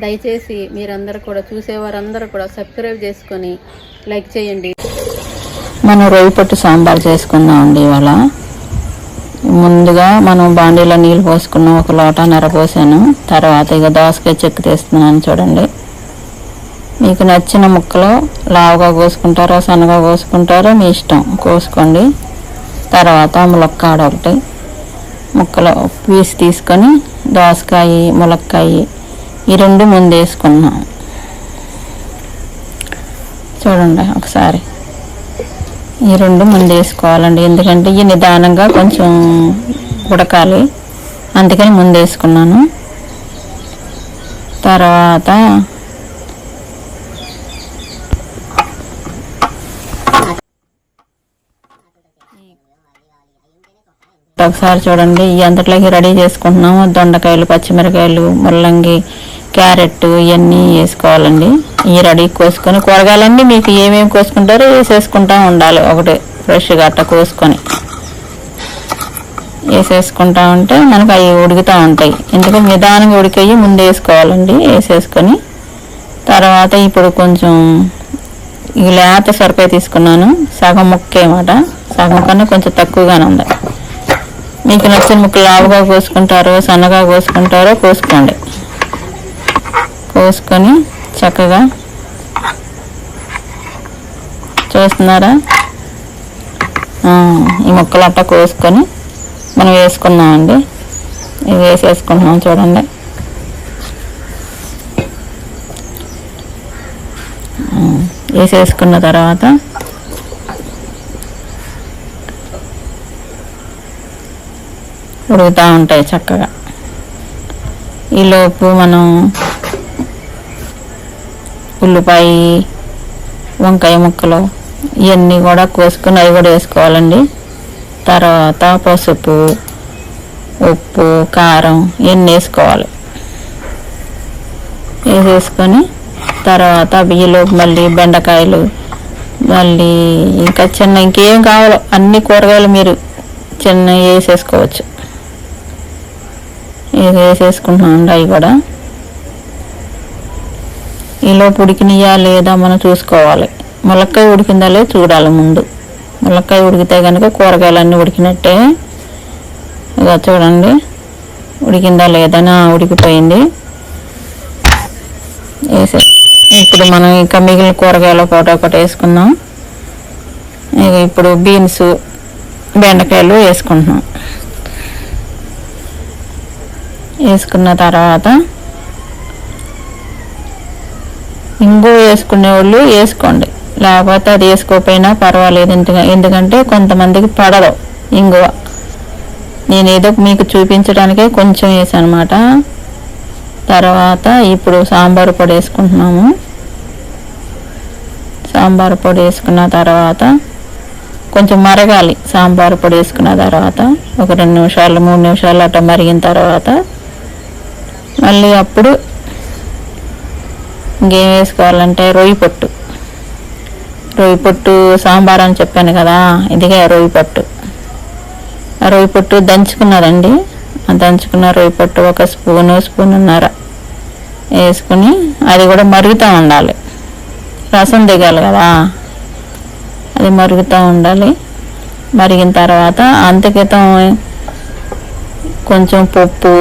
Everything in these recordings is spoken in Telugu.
దయచేసి మీరందరూ కూడా చూసేవారందరూ కూడా సబ్స్క్రైబ్ చేసుకొని లైక్ చేయండి. మనం రొయ్యి పొట్టు సాంబార్ చేసుకుందామండి ఇవాళ. ముందుగా మనం బాండీలో నీళ్ళు పోసుకున్నాం ఒక లోట నెర పోసాను. తర్వాత ఇక దోసకాయ చెక్కు తీస్తున్నాను చూడండి. మీకు నచ్చిన ముక్కలు లావుగా కోసుకుంటారో సన్నగా కోసుకుంటారో మీ ఇష్టం. కోసుకోండి. తర్వాత ములక్కాడ ఒకటి. ముక్కలు పీస్ తీసుకొని దోసకాయ ములక్కాయ ఈ రెండు ముందు వేసుకున్నాం చూడండి ఒకసారి. ఈ రెండు ముందు వేసుకోవాలండి ఎందుకంటే ఈ నిదానంగా కొంచెం ఉడకాలి. అందుకని ముందు వేసుకున్నాను తర్వాత ఒకసారి చూడండి. ఈ అంతట్లోకి రెడీ చేసుకుంటున్నాము. దొండకాయలు పచ్చిమిరకాయలు ముల్లంగి క్యారెట్ ఇవన్నీ వేసుకోవాలండి. ఈ రెడీ కోసుకొని కూరగాయలన్నీ మీకు ఏమేమి కోసుకుంటారో వేసేసుకుంటా ఉండాలి. ఒకటి ఫ్రెష్గా అట్ట కోసుకొని వేసేసుకుంటా ఉంటే మనకు అవి ఉడుకుతూ ఉంటాయి. ఎందుకంటే నిదానంగా ఉడికయ్యి ముందు వేసుకోవాలండి. వేసేసుకొని తర్వాత ఇప్పుడు కొంచెం ఈ లేత సొరకాయ తీసుకున్నాను. సగం ముక్కేమాట సగం కన్నా కొంచెం తక్కువగానే ఉంది. మీకు నచ్చిన ముక్కలు లావుగా కోసుకుంటారో సన్నగా కోసుకుంటారో కోసుకోండి. కోసుకొని చక్కగా చూస్తున్నారా? ఈ ముక్కలు అట్ట కోసుకొని మనం వేసుకున్నామండి. ఇది వేసేసుకుంటున్నాం చూడండి. వేసేసుకున్న తర్వాత ఉడుకుతూ ఉంటాయి చక్కగా. ఈలోపు మనం ఉల్లిపాయ వంకాయ ముక్కలు ఇవన్నీ కూడా కోసుకొని అవి కూడా వేసుకోవాలండి. తర్వాత పసుపు ఉప్పు కారం ఇవన్నీ వేసుకోవాలి. వేసేసుకొని తర్వాత బియ్యలోపు మళ్ళీ బెండకాయలు మళ్ళీ ఇంకా చిన్న ఇంకేం కావాలో అన్ని కూరగాయలు మీరు చిన్న వేసేసుకోవచ్చు. ఇది వేసేసుకుంటున్నామండి అవి కూడా. ఈలోపు ఉడికినయా లేదా మనం చూసుకోవాలి. ములక్కాయ ఉడికిందా లేదా చూడాలి ముందు. ములక్కాయ ఉడికితే కనుక కూరగాయలన్నీ ఉడికినట్టే. ఇక చూడండి. ఉడికిందా లేదా ఉడికిపోయింది. వేసే. ఇప్పుడు మనం ఇంకా మిగిలిన కూరగాయల ఒకటి ఒకటి వేసుకుందాం. ఇక ఇప్పుడు బీన్స్ బెండకాయలు వేసుకుంటున్నాం. వేసుకున్న తర్వాత ఇంగు వేసుకునే వాళ్ళు వేసుకోండి. లేకపోతే అది వేసుకోకపోయినా పర్వాలేదు ఎందుకంటే కొంతమందికి పడదు ఇంగువ. నేను ఏదో మీకు చూపించడానికే కొంచెం వేసాను అనమాట తర్వాత ఇప్పుడు సాంబారు పొడి వేసుకుంటున్నాము. సాంబారు పొడి వేసుకున్న తర్వాత కొంచెం మరగాలి. సాంబారు పొడి వేసుకున్న తర్వాత ఒక రెండు నిమిషాలు మూడు నిమిషాలు అట్లా మరిగిన తర్వాత మళ్ళీ అప్పుడు ఇంకేం వేసుకోవాలంటే రొయ్యి పొట్టు. రొయ్యి పొట్టు సాంబార్ అని చెప్పాను కదా ఇదిగా రొయ్యి పొట్టు. రొయ్యి పొట్టు దంచుకున్నారండి. దంచుకున్న రొయ్యి పొట్టు ఒక స్పూను స్పూనున్నర వేసుకుని అది కూడా మరుగుతూ ఉండాలి. రసం దిగాలి కదా అది మరుగుతూ ఉండాలి. మరిగిన తర్వాత అంతకితం కొంచెం పప్పు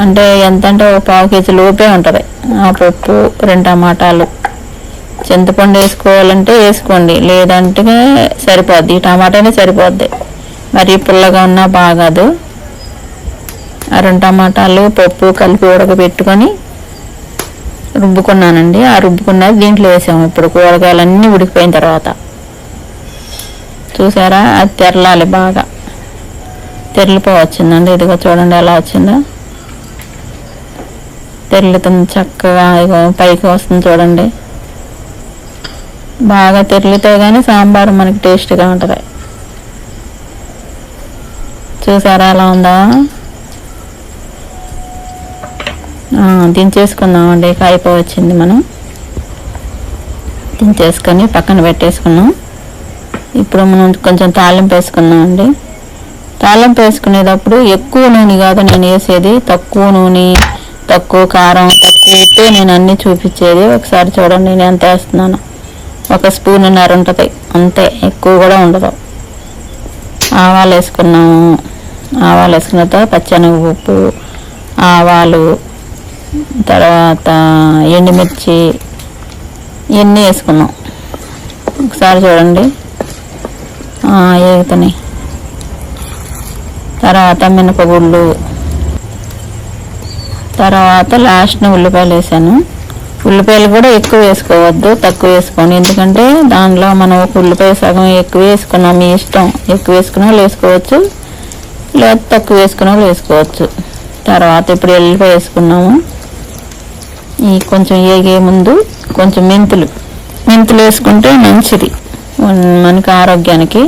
అంటే ఎంత అంటే ఒక పావు కేజీ లోపే ఉంటుంది. ఆ పప్పు రెండు టమాటాలు. చింతపండు వేసుకోవాలంటే వేసుకోండి. లేదంటే సరిపోద్ది. టమాటానే సరిపోద్ది. మరి పుల్లగా ఉన్నా బాగాదు. ఆ రెండు టమాటాలు పప్పు కలిపి ఉడకబెట్టుకొని రుబ్బుకున్నానండి. ఆ రుబ్బుకున్నది దీంట్లో వేసాము. ఇప్పుడు కూరగాయలన్నీ ఉడికిపోయిన తర్వాత. చూసారా? అది తెరలాలి బాగా. తెరలిపో వచ్చిందండి ఇదిగో చూడండి ఎలా వచ్చిందో. తెరులుతుంది చక్కగా పైకి వస్తుంది చూడండి. బాగా తెరిలితే కానీ సాంబార్ మనకి టేస్ట్గా ఉంటుంది. చూసారా అలా ఉందా? దించేసుకుందామండి. కాయిపో వచ్చింది మనం. దించేసుకొని పక్కన పెట్టేసుకున్నాం. ఇప్పుడు మనం కొంచెం తాలింపు వేసుకుందామండి. తాలింపు వేసుకునేటప్పుడు ఎక్కువ నూనె కాదు నేను వేసేది తక్కువ నూనె. తక్కువ కారం తక్కువ ఉప్పే నేను అన్నీ చూపించేది. ఒకసారి చూడండి నేను ఎంత వేస్తున్నాను. ఒక స్పూన్ నర ఉంటుంది. అంతే ఎక్కువ కూడా ఉండదు. ఆవాలు వేసుకున్నాము. ఆవాలు వేసుకున్న తర్వాత పచ్చెనగపప్పు ఆవాలు తర్వాత ఎండుమిర్చి ఇవన్నీ వేసుకున్నాం. ఒకసారి చూడండి. ఏగుతున్నాయి. తర్వాత మినపగుళ్ళు తర్వాత లాస్ట్న ఉల్లిపాయలు వేసాను. ఉల్లిపాయలు కూడా ఎక్కువ వేసుకోవద్దు తక్కువ వేసుకోండి. ఎందుకంటే దానిలో మనం ఒక ఉల్లిపాయ సగం ఎక్కువ వేసుకున్నాం మీ ఇష్టం. ఎక్కువ వేసుకున్న వాళ్ళు వేసుకోవచ్చు లేదా తక్కువ వేసుకున్న వాళ్ళు వేసుకోవచ్చు. తర్వాత ఇప్పుడు ఎల్లిపాయ వేసుకున్నాము. ఈ కొంచెం ఏగే ముందు కొంచెం మెంతులు. మెంతులు వేసుకుంటే మంచిది. మనకి ఆరోగ్యానికి.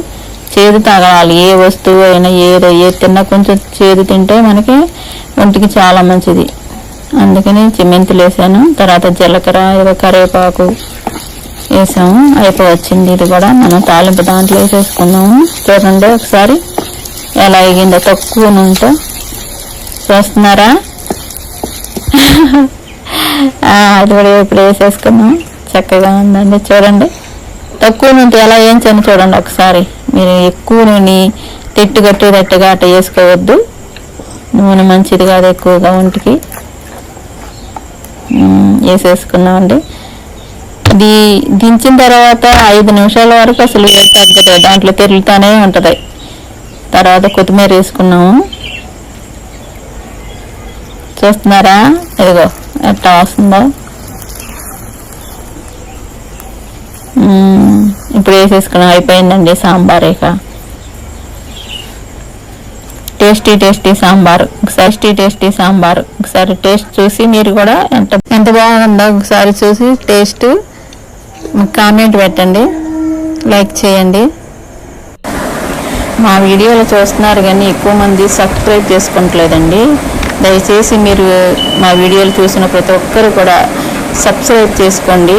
చేదు తగలాలి ఏ వస్తువు అయినా ఏదో ఏ తిన్నా కొంచెం చేదు తింటే మనకి ఒంటికి చాలా మంచిది. అందుకని మెంతులు వేసాను. తర్వాత జీలకర్ర ఏదో కరివేపాకు వేసాము. అయిపోయి వచ్చింది ఇది కూడా మనం తాలింపు దాంట్లో వేసేసుకున్నాము చూడండి ఒకసారి ఎలా ఎగిందో. తక్కువ నూనెతో చూస్తున్నారా? అది కూడా ఇప్పుడు వేసేసుకున్నాం చక్కగా ఉందండి. చూడండి. తక్కువ నూనె ఎలా వేయించని చూడండి ఒకసారి. మీరు ఎక్కువ నూనె తిట్టు కట్టేటట్టుగా అట్ట వేసుకోవద్దు నూనె మంచిది కాదు ఎక్కువగా ఒంటికి. వేసేసుకున్నామండి. ఇది దించిన తర్వాత ఐదు నిమిషాల వరకు అసలు తగ్గదు. దాంట్లో తిరుగుతూనే ఉంటుంది. తర్వాత కొత్తిమీర వేసుకున్నాము. చూస్తున్నారా? ఇదిగో ఎట్లా వస్తుందో. ఇప్పుడు వేసేసుకున్నాం అయిపోయిందండి సాంబార్ ఇక. Tasty tasty sambar. ఒకసారి టేస్టీ టేస్టీ సాంబార్. ఒకసారి టేస్ట్ చూసి మీరు కూడా ఎంత ఎంత బాగుందో ఒకసారి చూసి టేస్ట్ కామెంట్ పెట్టండి. లైక్ చేయండి. మా వీడియోలు చూస్తున్నారు కానీ ఎక్కువ మంది సబ్స్క్రైబ్ చేసుకుంటలేదండి దయచేసి మీరు మా వీడియోలు చూసిన ప్రతి ఒక్కరు కూడా సబ్స్క్రైబ్ చేసుకోండి.